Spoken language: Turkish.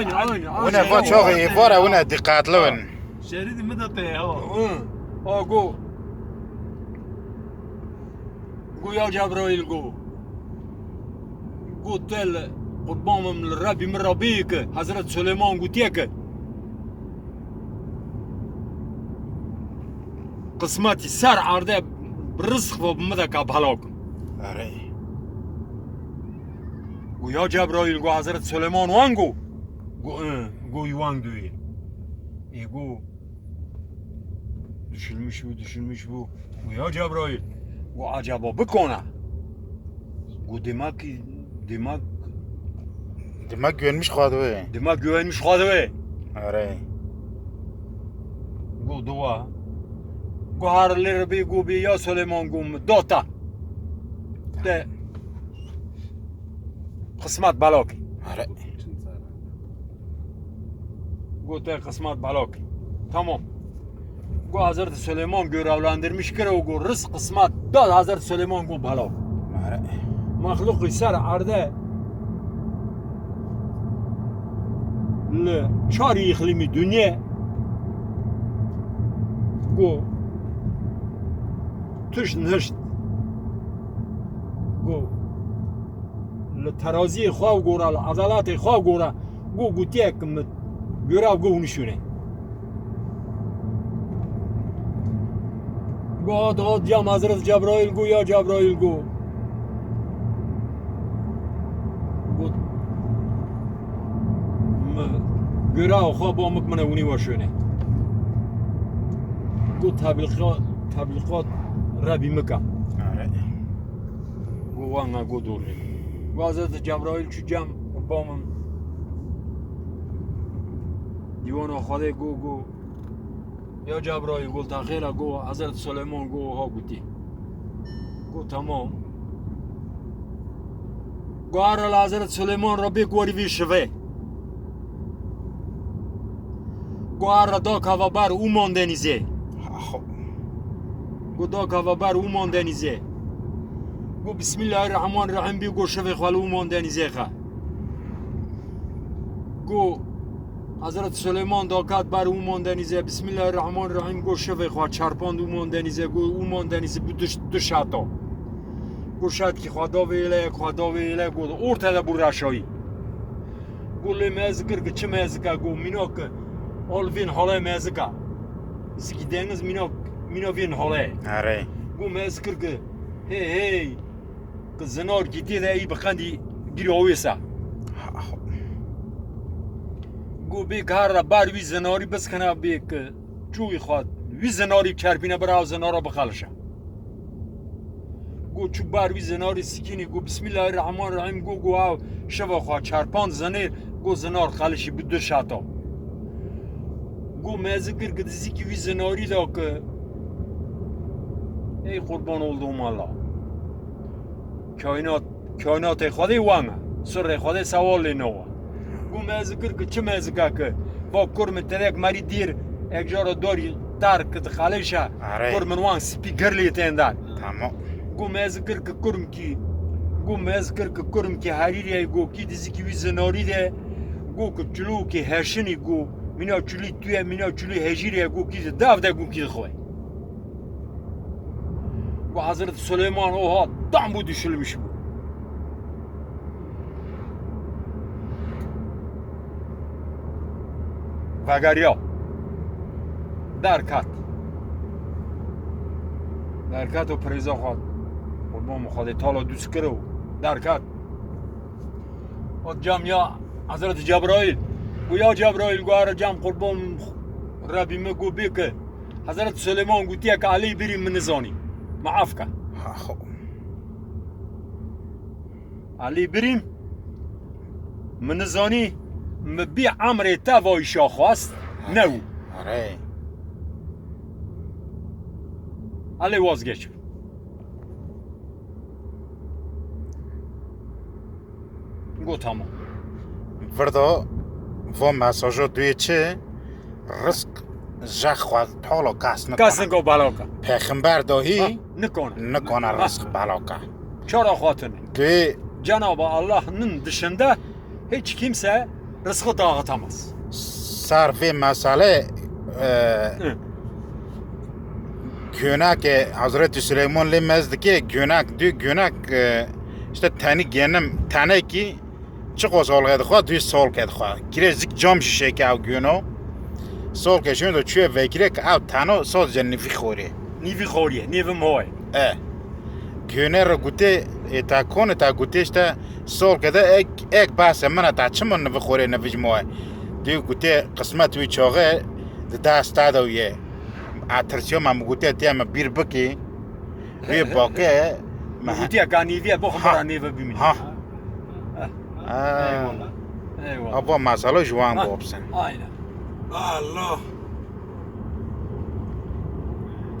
Une fois tu et voir une décathlon. Chérie de méditer. Oh go. Go يا جبرائيل go. تل قربان من الرب من ربيك حضرة سليمان قلت تيك قسماتي سر عرضة بالرزق وبمدك بهلاك أري ويا جبرائيل قو حضرة سليمان وانقو go in, go you want to do it. He go. Dushinmish bu, dushinmish bu. Go ya Jabrail. Go ajaba bukona. Go demak, demak. Demak güvenmiş kadı be. Demak güvenmiş kadı be. Aray. Go dua. Go harlir bi, go bi ya Suleyman go. Dota. Te. Kısmat balaki. Aray. گوته قسمت بلاک tamam گو حضرت سلیمان görevlendirmiş kere o گو رزق قسمت داد حضرت سلیمان گو بلاک آره مخلوقی سر عرضه ل چاری اقلیمی دنیا گو توش نشت گو ل ترازی خواه گوره ل عضلات خواه گوره گو گوتیه کم Göre avgångsjöne. Gad ad jam Hazret Cebrail gu ya Cebrail gu. Göre avxa bamık mene uni var şöne. Gu tabliğat tabliğat Rabbi Mekka. Gu vanga gu durli. Hazret Cebrail şu cam bamın دیوان خدا گو گو یا جبرائیل گو تخیره گو حضرت سلیمان گو ها گوتی گو تمام گو هر حضرت سلیمان را بگوری وی شوه گو هر دا کوا بر او ماندنیزه خب گو دا کوا بر او ماندنیزه گو بسم الله الرحمن الرحیم بی گو شوه خواهل او ماندنیزه خوا گو حضرت سلیمان دا کد بر او ماندنیزه بسم الله الرحمن الرحیم گو شوه خواه چرپاند او ماندنیزه گو او ماندنیزه بو دو, دو شتا گو شد که خدا ویله خدا ویله گو ارته ده بو رشایی گو لی مزگر که چه مزگه گو مینا که آل وین حاله مزگه زکی دنگز مینا مینا وین حاله آره گو مزگر که هی هی که زنار گیتی ده ای بخندی گیری آویسه گو بی هر را بر وی زناری بس کنه بی که چوی خواد وی زناری کرپینه برا زنارا بخالشه گو چو بر وی زناری سکینی گو بسم الله الرحمن الرحیم گو گو او شوا خواه چرپان زنیر گو زنار خالشی بود شاتا گو مزگیر که دیزی که وی زناری دا که ای قربان olduğum Allah kainat kainat خودی وانه سر خودی ku me zikir ki çi me zika ki? Bo kur min terek marî dîr ek jaro dorî tar ki dixaleşa kur min wan spî girlê tên dar ku me zikir ki kurm kî ku me zikir ki kurm kî herîrê gokî dizîkî wî zinorî de ku ki çulûkî heşinî ku mîna çulî tuye mîna çulî hejîrê e gokî di dav de gokî dixwe bu Hazreti Süleyman oha tam bu düşülmüş bu. Vagarya. Derkat. درکت و پریزا خواد قربان خواهد تالا دوست کرو درکت و جمع یا حضرت جبرائیل گو یا جبرائیل گو هر جمع قربان ربی مگو بی که حضرت سلیمان گوتیه که علی بریم من bi amrê te vayişa xwast new. Elê vazgeç. Got tamam. Virdo vo mesaja duyê çi risk jaxwa tolo kas nikona. Kas niko balaka. Peygamber dahi nikona. Nikona risk balaka. Çara xwatin. Duyê Cenab-ı Allah'ın dışında hiç kimse rızkı dağıtamaz. Sarfi mesele e, günah ki e, Hazreti Süleyman limezdi ki günah dü günah e, işte teni genim tene ki çık o sol kedi kwa dü sol kedi kwa kirezik cam şişe ki av günah sol keşin de çüye vekirek av tano sol cennifi khori nivi khori nivi moy. E. جونر قوتي تا كون تا قوتيش تا صور كذا اك اك باس منا تا تشمن بخوري نفج موا دي قوتي قسمت وي شوغه دا استادو يه اترسيو ما قوتي تي ما بير بكي وي بوكي ما قوتي كاني في بو خبراني بمين ها اي والله اي والله ابو ما صلو جوان بوبسن اي الله